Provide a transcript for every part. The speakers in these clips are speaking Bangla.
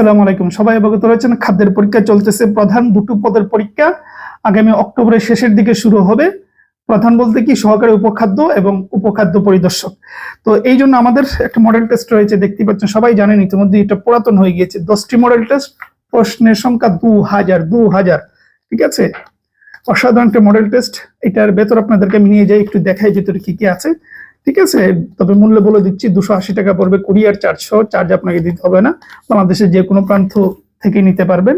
আসসালামু আলাইকুম। সবাই অবগত রয়েছেন, খাদ্যের পরীক্ষা চলতেছে। প্রধান দুটো পদের পরীক্ষা আগামী অক্টোবরের শেষের দিকে শুরু হবে। প্রধান বলতে কি? সহকারী উপখাদ্য এবং উপখাদ্য পরিদর্শক। তো এই জন্য আমাদের একটা মডেল টেস্ট রয়েছে দেখতে পাচ্ছেন সবাই জানেন, ইতিমধ্যে এটা পুরাতন হয়ে গিয়েছে। দশটি মডেল টেস্ট প্রশ্নের সংখ্যা দু হাজার দু হাজার ঠিক আছে? অসাধারণ একটা মডেল টেস্ট এটার ভেতর আপনাদেরকে আমি নিয়ে যাই, একটু দেখাই ভিতরে কি কি আছে। ঠিক আছে? তবে মূল্য বলে দিচ্ছি, দুশো আশি টাকা পড়বে কুরিয়ার চারশো চার্জ আপনাকে দিতে হবে না। বাংলাদেশের যে কোনো প্রান্ত থেকে নিতে পারবেন।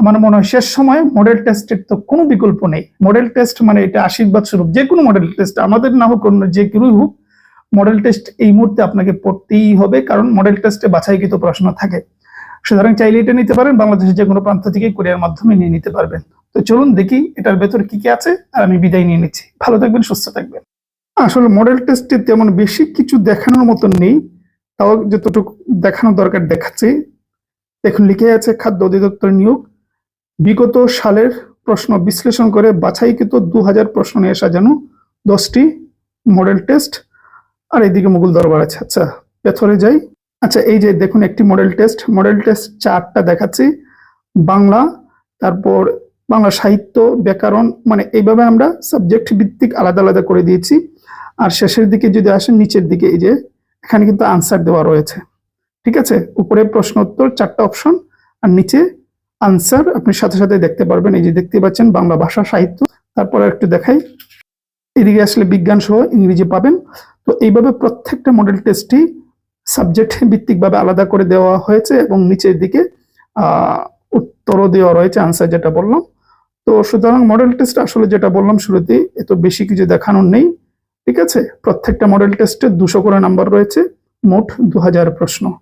আমার মনে হয় শেষ সময় মডেল টেস্টের তো কোনো বিকল্প নেই। মডেল টেস্ট মানে এটা আশীর্বাদ স্বরূপ। যে কোনো মডেল টেস্ট আমাদের না হোক অন্য যে কেউই হোক মডেল টেস্ট এই মুহূর্তে আপনাকে পড়তেই হবে, কারণ মডেল টেস্টে বাছাইকৃত প্রশ্ন থাকে। সুতরাং চাইলে এটা নিতে পারেন, বাংলাদেশের যে কোনো প্রান্ত থেকে কুরিয়ার মাধ্যমে নিয়ে নিতে পারবেন। তো চলুন দেখি এটার ভেতর কি কি আছে, আর আমি বিদায় নিয়ে নিচ্ছি। ভালো থাকবেন, সুস্থ থাকবেন। আসলে মডেল টেস্টে তেমন বেশি কিছু দেখানোর মতন নেই, তাও যতটুকু দেখানো দরকার দেখাচ্ছি। দেখুন, লিখে আছে খাদ্য অধিদপ্তর নিয়োগ। বিগত সালের প্রশ্ন বিশ্লেষণ করে বাছাইকৃত দু হাজার প্রশ্ন নিয়ে সাজানো দশটি মডেল টেস্ট আর এইদিকে মুঘল দরবার আছে। আচ্ছা পেছরে যাই। আচ্ছা এই যে দেখুন একটি মডেল টেস্ট মডেল টেস্ট চারটা দেখাচ্ছি। বাংলা, তারপর বাংলা সাহিত্য, ব্যাকরণ মানে এইভাবে আমরা সাবজেক্ট ভিত্তিক আলাদা আলাদা করে দিয়েছি। আর শেষের দিকে যদি আসেন, নিচের দিকে এই যে এখানে কিন্তু আনসার দেওয়া রয়েছে। ঠিক আছে? উপরে প্রশ্ন উত্তর, চারটা অপশন আর নিচে আনসার আপনি সাথে সাথে দেখতে পারবেন। এই যে দেখতে পাচ্ছেন, বাংলা ভাষা সাহিত্য। তারপরে একটু দেখাই। এদিকে আসলে বিজ্ঞান সহ ইংরেজি পাবেন। তো এইভাবে প্রত্যেকটা মডেল টেস্টই সাবজেক্ট ভিত্তিকভাবে আলাদা করে দেওয়া হয়েছে এবং নিচের দিকে উত্তরও দেওয়া রয়েছে আনসার যেটা বললাম। তো সুতরাং মডেল টেস্ট আসলে যেটা বললাম শুরুতেই, এত বেশি কিছু দেখানোর নেই। ঠিক আছে? প্রত্যেকটা মডেল টেস্টে দুশো করে নাম্বার রয়েছে। মোট দু হাজার প্রশ্ন।